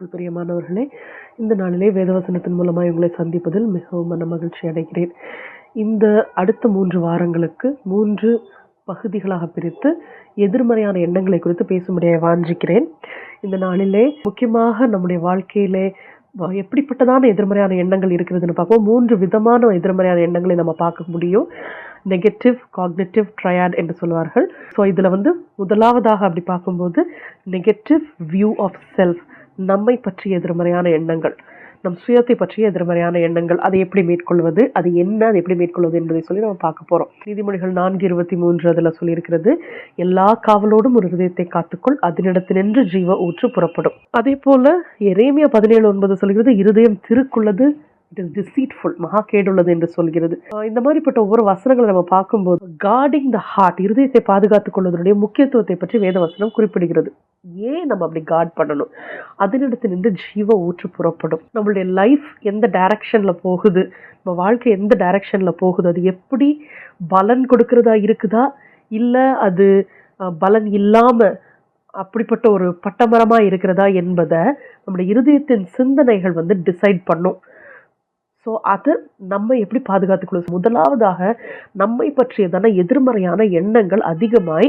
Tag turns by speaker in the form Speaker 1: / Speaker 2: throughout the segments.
Speaker 1: கிறிஸ்துவுக்குள் பிரியமானவர்களே இந்த நாளிலே வேதவசனத்தின் மூலமாக உங்களை சந்திப்பதில் மிகவும் மன மகிழ்ச்சி அடைகிறேன். இந்த அடுத்த மூன்று வாரங்களுக்கு மூன்று பகுதிகளாக பிரித்து எதிர்மறையான எண்ணங்களை குறித்து பேசும்படியாக வாஞ்சிக்கிறேன். இந்த நாளிலே முக்கியமாக நம்முடைய வாழ்க்கையிலே எப்படிப்பட்டதான எதிர்மறையான எண்ணங்கள் இருக்கிறதுன்னு பார்ப்போம். மூன்று விதமான எதிர்மறையான எண்ணங்களை நம்ம பார்க்க முடியும். நெகட்டிவ் காக்னேட்டிவ் ட்ரையாட் என்று சொல்வார்கள். ஸோ இதில் வந்து முதலாவதாக அப்படி பார்க்கும்போது நெகட்டிவ் வியூ ஆஃப் செல்ஃப் நம்மை பற்றிய எதிர்மறையான எண்ணங்கள் நம் சுயத்தை பற்றிய எதிர்மறையான எண்ணங்கள் அதை எப்படி மேற்கொள்வது அது என்ன அது எப்படி மேற்கொள்வது என்பதை சொல்லி நம்ம பார்க்க போகிறோம் நீதிமொழிகள் நான்கு இருபத்தி மூன்று அதில் சொல்லியிருக்கிறது எல்லா காவலோடும் ஒரு ஹிருதயத்தை காத்துக்கொள் அதனிடத்தினின்று ஜீவ ஊற்று புறப்படும். அதே போல எரேமியா பதினேழு ஒன்பது சொல்கிறது இருதயம் திருக்குள்ளது இட் இஸ் டிசீட்ஃபுல் மகா கேடுள்ளது என்று சொல்கிறது. இந்த மாதிரிப்பட்ட ஒவ்வொரு வசனங்களை நம்ம பார்க்கும்போது கார்டிங் த ஹார்ட் இருதயத்தை பாதுகாத்துக் கொள்வதனுடைய முக்கியத்துவத்தை பற்றி வேத வசனம் குறிப்பிடுகிறது. ஏன் நம்ம அப்படி கார்ட் பண்ணணும்? அதனிடத்து நின்று ஜீவ ஊற்று புறப்படும். நம்மளுடைய லைஃப் எந்த டைரக்ஷனில் போகுது? நம்ம வாழ்க்கை எந்த டைரக்ஷனில் போகுது? அது எப்படி பலன் கொடுக்கறதா இருக்குதா? இல்லை அது பலன் இல்லாமல் அப்படிப்பட்ட ஒரு பட்டமரமாக இருக்கிறதா என்பதை நம்முடைய இருதயத்தின் சிந்தனைகள் வந்து டிசைட் பண்ணும். ஸோ அது நம்ம எப்படி பாதுகாத்துக்கொள்ளும் முதலாவதாக நம்மை பற்றியதான எதிர்மறையான எண்ணங்கள் அதிகமாய்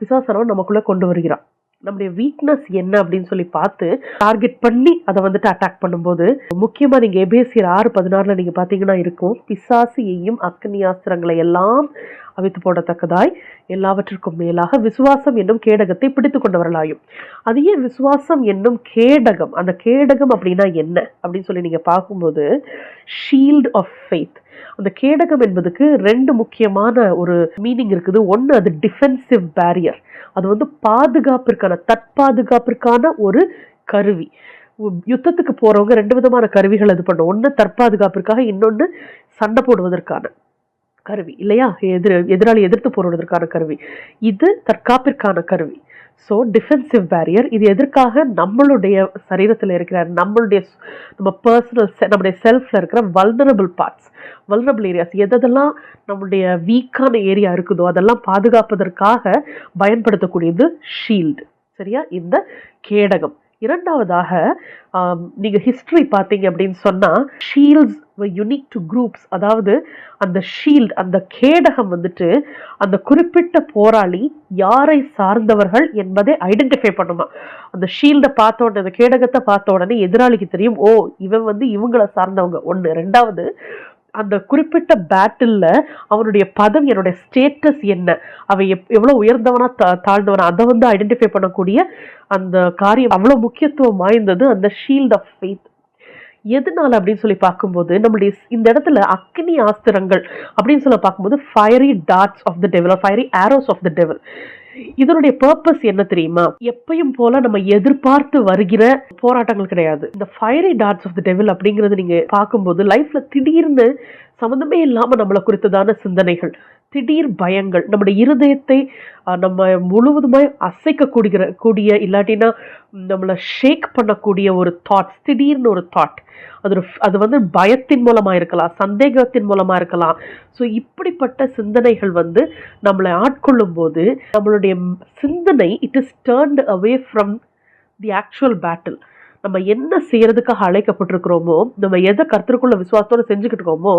Speaker 1: பிசாசனவன் நமக்குள்ளே கொண்டு வருகிறான். நம்முடைய வீக்னஸ் என்ன அப்படின்னு சொல்லி பார்த்து டார்கெட் பண்ணி அதை வந்துட்டு அட்டாக் பண்ணும்போது முக்கியமாக நீங்கள் எபேசியர் ஆறு பதினாறில் நீங்கள் பார்த்தீங்கன்னா இருக்கும். பிசாசு எய்யும் அக்னியாஸ்திரங்களை எல்லாம் அவித்து போடத்தக்கதாய் எல்லாவற்றிற்கும் மேலாக விசுவாசம் என்னும் கேடகத்தை பிடித்து கொண்டவர்களாயும். அது ஏன் விசுவாசம் என்னும் கேடகம்? அந்த கேடகம் அப்படின்னா என்ன? அப்படின்னு சொல்லி நீங்கள் பார்க்கும்போது ஷீல்ட் ஆஃப் ஃபெய்த் அந்த கேடகம் என்பதுக்கு ரெண்டு முக்கியமான ஒரு மீனிங் இருக்குது. ஒன்று அது டிஃபென்சிவ் பேரியர் அது வந்து பாதுகாப்பிற்கான தற்பாதுகாப்பிற்கான ஒரு கருவி. யுத்தத்துக்கு போகிறவங்க ரெண்டு விதமான கருவிகள் இது பண்ணும். ஒன்று தற்பாதுகாப்பிற்காக இன்னொன்று சண்டை போடுவதற்கான கருவி இல்லையா? எதிர் எதிராளி எதிர்த்து போடுவதற்கான கருவி. இது தற்காப்பிற்கான கருவி. ஸோ டிஃபென்சிவ் பேரியர் இது எதற்காக நம்மளுடைய சரீரத்தில் இருக்கிற நம்மளுடைய நம்ம பர்சனல் நம்முடைய செல்ஃப்ல இருக்கிற வல்னரபிள் பார்ட்ஸ் வல்னரபிள் ஏரியாஸ் எதெல்லாம் நம்மளுடைய வீக்கான ஏரியா இருக்குதோ அதெல்லாம் பாதுகாப்பதற்காக பயன்படுத்தக்கூடியது ஷீல்டு சரியா? இந்த கேடகம். இரண்டாவதாக நீங்கள் ஹிஸ்ட்ரி பார்த்தீங்க அப்படின்னு சொன்னால் ஷீல்ட்ஸ் யுனிக் டு குரூப்ஸ் அதாவது அந்த ஷீல்ட் அந்த கேடகம் வந்துட்டு அந்த குறிப்பிட்ட போராளி யாரை சார்ந்தவர்கள் என்பதை ஐடென்டிஃபை பண்ணுமா. அந்த ஷீல்டை பார்த்த உடனே அந்த கேடகத்தை பார்த்த உடனே எதிராளிக்கு தெரியும் ஓ இவன் வந்து இவங்களை சார்ந்தவங்க. ஒன்று ரெண்டாவது அந்த குறிப்பிட்ட பேட்டில் அவனுடைய பதவி என்னுடைய ஸ்டேட்டஸ் என்ன? அவன் எப் எவ்வளோ உயர்ந்தவனா தா தாழ்ந்தவனா? அதை வந்து ஐடென்டிஃபை பண்ணக்கூடிய அந்த காரியம் அவ்வளோ முக்கியத்துவம் வாய்ந்தது அந்த ஷீல்ட் ஆஃப் ஃபெய்த் எதனால அப்படின்னு சொல்லி பார்க்கும்போது நம்மளுடைய இந்த இடத்துல அக்னி ஆஸ்திரங்கள் அப்படின்னு சொல்லி பார்க்கும்போது fiery darts of the devil fiery arrows of the devil இதனுடைய பர்பஸ் என்ன தெரியுமா? எப்பயும் போல நம்ம எதிர்பார்த்து வருகிற போராட்டங்கள் கிடையாது. இந்த fiery darts of the devil அப்படிங்கறது நீங்க பார்க்கும்போது லைஃப்ல திடீர்னு சம்மந்தமே இல்லாமல் நம்மளை குறித்ததான சிந்தனைகள் திடீர் பயங்கள் நம்முடைய இருதயத்தை நம்ம முழுவதுமாய் அசைக்கக்கூடிய கூடிய இல்லாட்டினா நம்மளை ஷேக் பண்ணக்கூடிய ஒரு தாட்ஸ் திடீர்னு ஒரு தாட் அது ஒரு அது வந்து பயத்தின் மூலமாக இருக்கலாம் சந்தேகத்தின் மூலமாக இருக்கலாம். ஸோ இப்படிப்பட்ட சிந்தனைகள் வந்து நம்மளை ஆட்கொள்ளும் போது நம்மளுடைய சிந்தனை it is turned away from the actual battle நம்ம என்ன செய்யறதுக்காக அழைக்கப்பட்டிருக்கிறோமோ நம்ம எதை கருத்துக்குள்ள விசுவாசத்தோட செஞ்சுக்கிட்டு இருக்கோமோ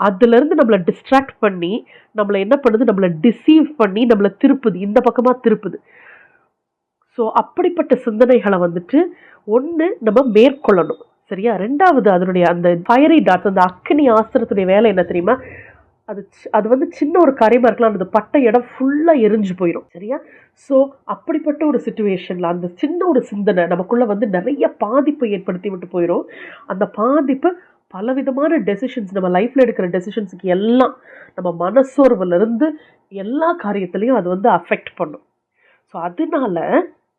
Speaker 1: அதுல இருந்து நம்மளை டிஸ்ட்ராக்ட் பண்ணி நம்மளை என்ன பண்ணுது? நம்மளை டிசீவ் பண்ணி நம்மளை திருப்புது. இந்த பக்கமா திருப்புது. ஸோ அப்படிப்பட்ட சிந்தனைகளை வந்துட்டு ஒன்று நம்ம மேற்கொள்ளணும். சரியா? ரெண்டாவது அதனுடைய அந்த ஃபயரி டாட்ஸ் அந்த அக்னி ஆஸ்திரத்துடைய வேலை என்ன தெரியுமா? அது அது வந்து சின்ன ஒரு கரைமா இருக்கலாம். அந்த பட்ட இடம் ஃபுல்லாக எரிஞ்சு போயிடும் சரியா? ஸோ அப்படிப்பட்ட ஒரு சுச்சுவேஷனில் அந்த சின்ன ஒரு சிந்தனை நமக்குள்ளே வந்து நிறைய பாதிப்பை ஏற்படுத்தி விட்டு போயிடும் அந்த பாதிப்பு பலவிதமான டெசிஷன்ஸ் நம்ம லைஃப்பில் எடுக்கிற டெசிஷன்ஸுக்கு எல்லாம் நம்ம மனசோர்வுலேருந்து எல்லா காரியத்துலேயும் அது வந்து அஃபெக்ட் பண்ணும். ஸோ அதனால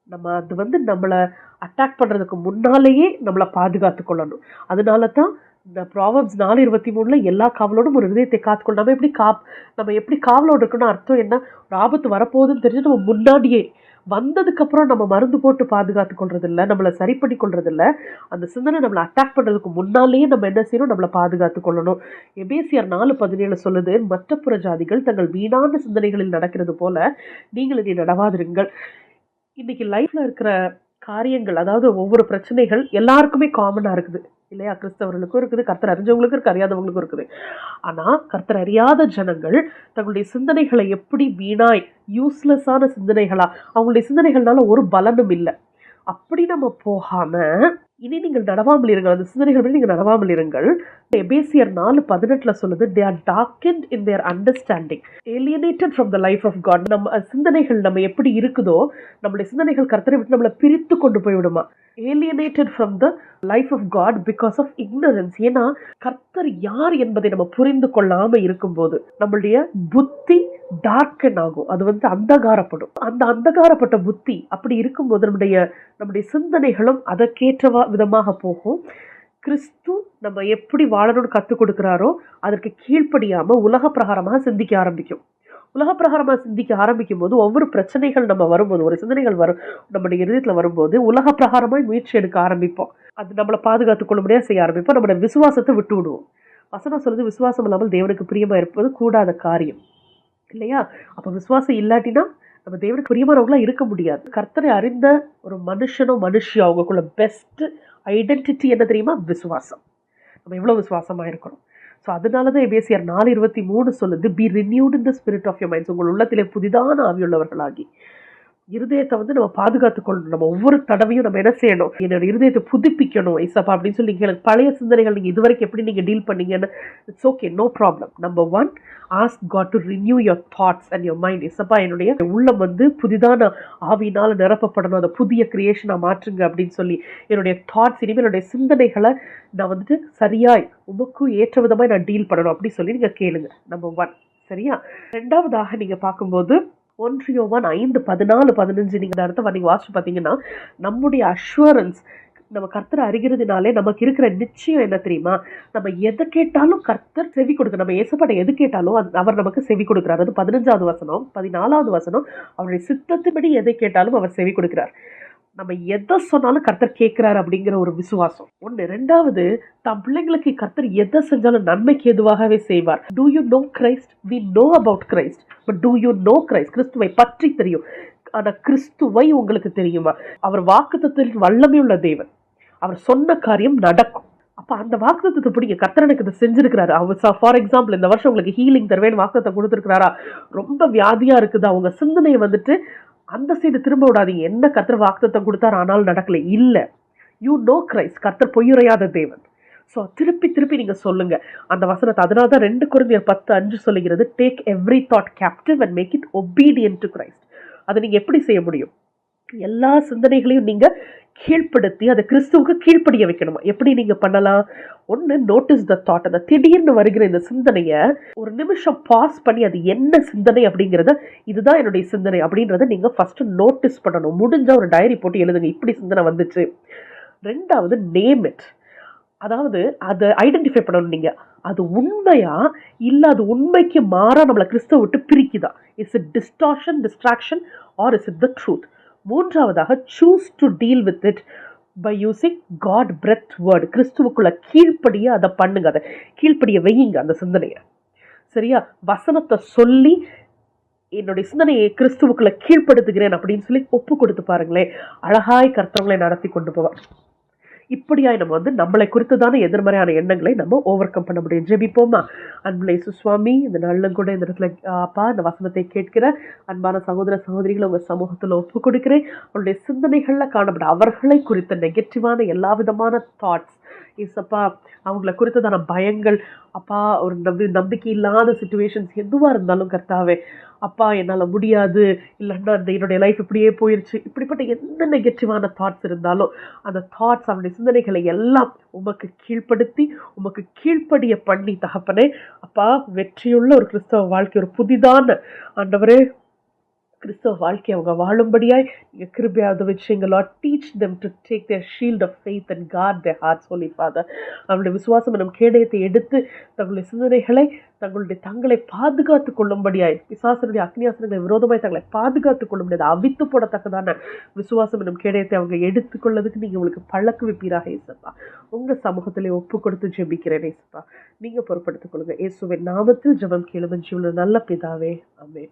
Speaker 1: நம்ம அது வந்து நம்மளை அட்டாக் பண்ணுறதுக்கு முன்னாலேயே நம்மளை பாதுகாத்து கொள்ளணும். அதனால தான் இந்த ப்ராவப்ஸ் நாலு இருபத்தி மூணில் எல்லா காவலோடும் ஒரு இதயத்தை காத்துக்கொள். நம்ம எப்படி காப் நம்ம எப்படி காவலோடு இருக்கணும் அர்த்தம் என்ன? ஒரு ஆபத்து வரப்போகுதுன்னு தெரிஞ்சு நம்ம முன்னாடியே வந்ததுக்கப்புறம் நம்ம மருந்து போட்டு பாதுகாத்து கொள்றது இல்லை நம்மளை சரி பண்ணி கொள்றது இல்லை அந்த சிந்தனை நம்மளை அட்டாக் பண்ணுறதுக்கு முன்னாலேயே நம்ம என்ன செய்யணும்? நம்மளை பாதுகாத்து கொள்ளணும். எபேசியர் நாலு பதினேழு சொல்லுது மற்ற புற ஜாதிகள் தங்கள் வீணான சிந்தனைகளில் நடக்கிறது போல நீங்கள் இதை நடவாதிருங்கள். இன்னைக்கு லைஃப்பில் இருக்கிற காரியங்கள் அதாவது ஒவ்வொரு பிரச்சனைகள் எல்லாருக்குமே காமனாக இருக்குது. இல்லையா? கிறிஸ்தவர்களுக்கும் இருக்குது கர்த்தர் அறிஞ்சவங்களுக்கும் இருக்குது அறியாதவங்களுக்கும் இருக்குது. ஆனால் கர்த்தர் அறியாத ஜனங்கள் தங்களுடைய சிந்தனைகளை எப்படி வீணாய் யூஸ்லெஸ்ஸான சிந்தனைகளாக அவங்களுடைய சிந்தனைகள்னால ஒரு பலனும் இல்லை. அப்படி நம்ம போகாமல் இனி நீங்கள் நடவாமல் இருங்கள். அந்த சிந்தனைகள் படி நீங்கள் நடவாமல் இருங்கள். எபேசியர் நாலு பதினெட்டில் சொல்லுது they are darkened in their understanding alienated from the life of God நம்ம சிந்தனைகள் நம்ம எப்படி இருக்குதோ நம்மளுடைய சிந்தனைகள் கர்த்தரை விட்டு நம்மளை பிரித்து கொண்டு போய் விடுமா alienated from the life of God because of ignorance ஏன்னா கர்த்தர் யார் என்பதை நம்ம புரிந்து கொள்ளாமல் இருக்கும்போது நம்மளுடைய புத்தி டார்க்கன் ஆகும். அது வந்து அந்தகாரப்படும். அந்த அந்தகாரப்பட்ட புத்தி அப்படி இருக்கும்போது நம்முடைய நம்முடைய சிந்தனைகளும் அதற்கேற்றவா விதமாக போகும். கிறிஸ்து நம்ம எப்படி வாழணும்னு கற்றுக் கொடுக்குறாரோ அதற்கு கீழ்ப்படியாமல் உலக பிரகாரமாக சிந்திக்க ஆரம்பிக்கும். உலக பிரகாரமாக சிந்திக்க ஆரம்பிக்கும் போது ஒவ்வொரு பிரச்சனைகள் நம்ம வரும்போது ஒரு சிந்தனைகள் வரும் நம்முடைய இருதயத்தில் வரும்போது உலக பிரகாரமாய் முயற்சி எடுக்க ஆரம்பிப்போம். அது நம்மளை பாதுகாத்துக் கொள்ளும்படியாக செய்ய ஆரம்பிப்போம். நம்மளோட விசுவாசத்தை விட்டு விடுவோம். வசனம் சொல்லுது விசுவாசம் இல்லாமல் தேவனுக்கு பிரியமாக இருப்பது கூடாத காரியம். இல்லையா? அப்போ விசுவாசம் இல்லாட்டினா நம்ம தேவனுக்கு பிரியமானவங்களா இருக்க முடியாது. கர்த்தரை அறிந்த ஒரு மனுஷனோ மனுஷியோ அவங்களுக்குள்ள பெஸ்ட் ஐடென்டிட்டி என்ன தெரியுமா? விசுவாசம். நம்ம எவ்வளோ விசுவாசமாக இருக்கிறோம் ஸோ அதனால தான் எபேசியர் நாலு இருபத்தி மூணு சொல்லுது be renewed in the spirit of your minds உங்கள் உள்ளத்திலே புதிதான ஆவியுள்ளவர்களாகி இருதயத்தை வந்து நம்ம பாதுகாத்துக்கொள்ளணும். நம்ம ஒவ்வொரு தடவையும் நம்ம என்ன செய்யணும்? என்னோட இருதயத்தை புதுப்பிக்கணும் ஐசப்பா அப்படின்னு சொல்லி நீங்கள் பழைய சிந்தனைகள் நீங்கள் இதுவரைக்கும் எப்படி நீங்கள் டீல் பண்ணீங்கன்னு it's okay no problem number one ask God to renew your thoughts and your mind இசப்பா என்னுடைய உள்ளம் வந்து புதிதான ஆவினால் நிரப்பப்படணும். அதை புதிய கிரியேஷனாக மாற்றுங்க அப்படின்னு சொல்லி என்னுடைய தாட்ஸ் இனிமேல் என்னுடைய சிந்தனைகளை நான் வந்துட்டு சரியாய் உமக்கும் ஏற்ற விதமாக நான் டீல் பண்ணணும் அப்படின்னு சொல்லி நீங்கள் கேளுங்க. நம்பர் ஒன் சரியா? ரெண்டாவதாக நீங்கள் பார்க்கும்போது ஒன்று யோவான் ஐந்து பதினாலு பதினஞ்சு நீங்கள் இந்த இடத்த நீங்கள் வாசிச்சு பார்த்தீங்கன்னா நம்முடைய அஷூரன்ஸ் நம்ம கர்த்தர் அறிகிறதுனாலே நமக்கு இருக்கிற நிச்சயம் என்ன தெரியுமா? நம்ம எதை கேட்டாலும் கர்த்தர் செவி கொடுக்க நம்ம ஏசப்பாட்டை எது கேட்டாலும் அது அவர் நமக்கு செவி கொடுக்குறார். அது பதினஞ்சாவது வசனம் பதினாலாவது வசனம் அவருடைய சித்தத்தின்படி எதை கேட்டாலும் அவர் செவி கொடுக்குறார். நம்ம எதை சொன்னாலும் கர்த்தர் கேட்குறாரு அப்படிங்கிற ஒரு விசுவாசம். ஒன்று ரெண்டாவது தம் பிள்ளைங்களுக்கு கர்த்தர் எதை செஞ்சாலும் நன்மைக்கு எதுவாகவே செய்வார். Do you know Christ we know about Christ but do you know Christ கிறிஸ்துவை பற்றி தெரியும். ஆனால் கிறிஸ்துவை உங்களுக்கு தெரியுமா? அவர் வாக்குத்தத்தில் வல்லமையுள்ள தேவன். அவர் சொன்ன காரியம் நடக்கும். அப்ப அந்த வாக்குத்தத்தை பிடிங்க. கர்த்தர் எனக்கு இதை செஞ்சிருக்கிறாரு. அவர் ஃபார் எக்ஸாம்பிள் இந்த வருஷம் உங்களுக்கு ஹீலிங் தருவேன் வாக்குத்தத்தை கொடுத்துருக்கிறாரா? ரொம்ப வியாதியா இருக்குது? அவங்க சிந்தனையை வந்துட்டு அந்த சைடு திரும்ப விடாதீங்க. என்ன கர்த்தர் வாக்குத்தம் கொடுத்தாரு ஆனாலும் நடக்கல. இல்லை. யூ நோ கிரைஸ்ட் கத்தர் பொய்யுரையாத தேவன். ஸோ திருப்பி திருப்பி நீங்கள் சொல்லுங்கள் அந்த வசனத்தை அதனால தான் ரெண்டு குழந்தையர் பத்து அஞ்சு சொல்லுகிறது. Take every thought captive and make it obedient to Christ அதை நீங்கள் எப்படி செய்ய முடியும்? எல்லா சிந்தனைகளையும் நீங்கள் கீழ்ப்படுத்தி அதை கிறிஸ்துவுக்கு கீழ்ப்படிய வைக்கணுமா? எப்படி நீங்க பண்ணலாம்? ஒன்று நோட்டீஸ் த தாட் அந்த திடீர்னு வருகிற இந்த சிந்தனையை ஒரு நிமிஷம் பாஸ் பண்ணி அது என்ன சிந்தனை அப்படிங்கிறத இதுதான் என்னுடைய சிந்தனை அப்படின்றத நீங்கள் ஃபஸ்ட்டு நோட்டீஸ் பண்ணணும். முடிஞ்சால் ஒரு டைரி போட்டு எழுதுங்க. இப்படி சிந்தனை வந்துச்சு. ரெண்டாவது நேம் இட் அதாவது அதை ஐடென்டிஃபை பண்ணணும் நீங்கள் அது உண்மையா? இல்லை அது உண்மைக்கு மாறாக நம்மளை கிறிஸ்துவ விட்டு பிரிக்குதா? Is it distortion distraction or is it the truth மூன்றாவதாக choose to deal with it by using God breath word கிறிஸ்துவுக்குள்ள கீழ்ப்படிய அதை பண்ணுங்க அதை கீழ்ப்படிய வையுங்க அந்த சிந்தனையை. சரியா? வசனத்தை சொல்லி என்னுடைய சிந்தனையை கிறிஸ்துவுக்குள்ள கீழ்ப்படுத்துகிறேன் அப்படின்னு சொல்லி ஒப்பு கொடுத்து பாருங்களேன். அழகாய் கர்த்தவங்களை நடத்தி கொண்டு போவார். இப்படியாய் நம்ம வந்து நம்மளை குறித்ததான எதிர்மறையான எண்ணங்களை நம்ம ஓவர் கம் பண்ண முடியும். ஜெபிப்போமா? அன்புலை சுஸ்வாமி இந்த நாளிலும் கூட இந்த இடத்துல அப்பா இந்த வசனத்தை கேட்கிற அன்பான சகோதர சகோதரிகளை உங்கள் சமூகத்தில் ஒப்பு கொடுக்கிறேன் அவருடைய சிந்தனைகளில் காணப்படும் அவர்களை குறித்த நெகட்டிவான எல்லா விதமான தாட்ஸ் இசப்பா அவங்கள குறித்ததான பயங்கள். அப்பா ஒரு நம்பி நம்பிக்கை இல்லாத சுச்சுவேஷன்ஸ் எதுவாக இருந்தாலும் கர்த்தாவே அப்பா என்னால் முடியாது. இல்லைன்னா அந்த என்னுடைய லைஃப் இப்படியே போயிடுச்சு இப்படிப்பட்ட எந்த நெகட்டிவான தாட்ஸ் இருந்தாலும் அந்த தாட்ஸ் அவனுடைய சிந்தனைகளை எல்லாம் உமக்கு கீழ்ப்படுத்தி உமக்கு கீழ்ப்படிய பண்ணி தகப்பனே அப்பா வெற்றியுள்ள ஒரு கிறிஸ்தவ வாழ்க்கை ஒரு புதிதான ஆண்டவரே கிறிஸ்தவ வாழ்க்கை அவங்க வாழும்படியாய் நீங்கள் கிருபையாவது வச்சுங்க Lord teach them to take their shield of faith and God they heart சொல்லி ஃபாதர் அவங்களுடைய விசுவாசம் நம் கேடயத்தை எடுத்து தங்களுடைய சிந்தனைகளை தங்களுடைய தங்களை பாதுகாத்து கொள்ளும்படியாய் பிசாசனுடைய அக்னியாசனங்களை விரோதமாய் தங்களை பாதுகாத்து முடியாது அவித்து போடத்தக்கதான விசுவாசம் என்னும் கேடயத்தை அவங்க எடுத்துக்கொள்ளதுக்கு நீங்கள் உங்களுக்கு பழக்க வைப்பீராக ஏசப்பா. உங்கள் சமூகத்திலே ஒப்பு கொடுத்து ஜெபிக்கிறேன் ஏசப்பா. நீங்கள் பொறுப்படுத்திக் கொள்ளுங்கள் இயேசுவின் நாமத்தில் ஜெபம் கேளுவன் ஜீவன நல்ல பிதாவே. அமே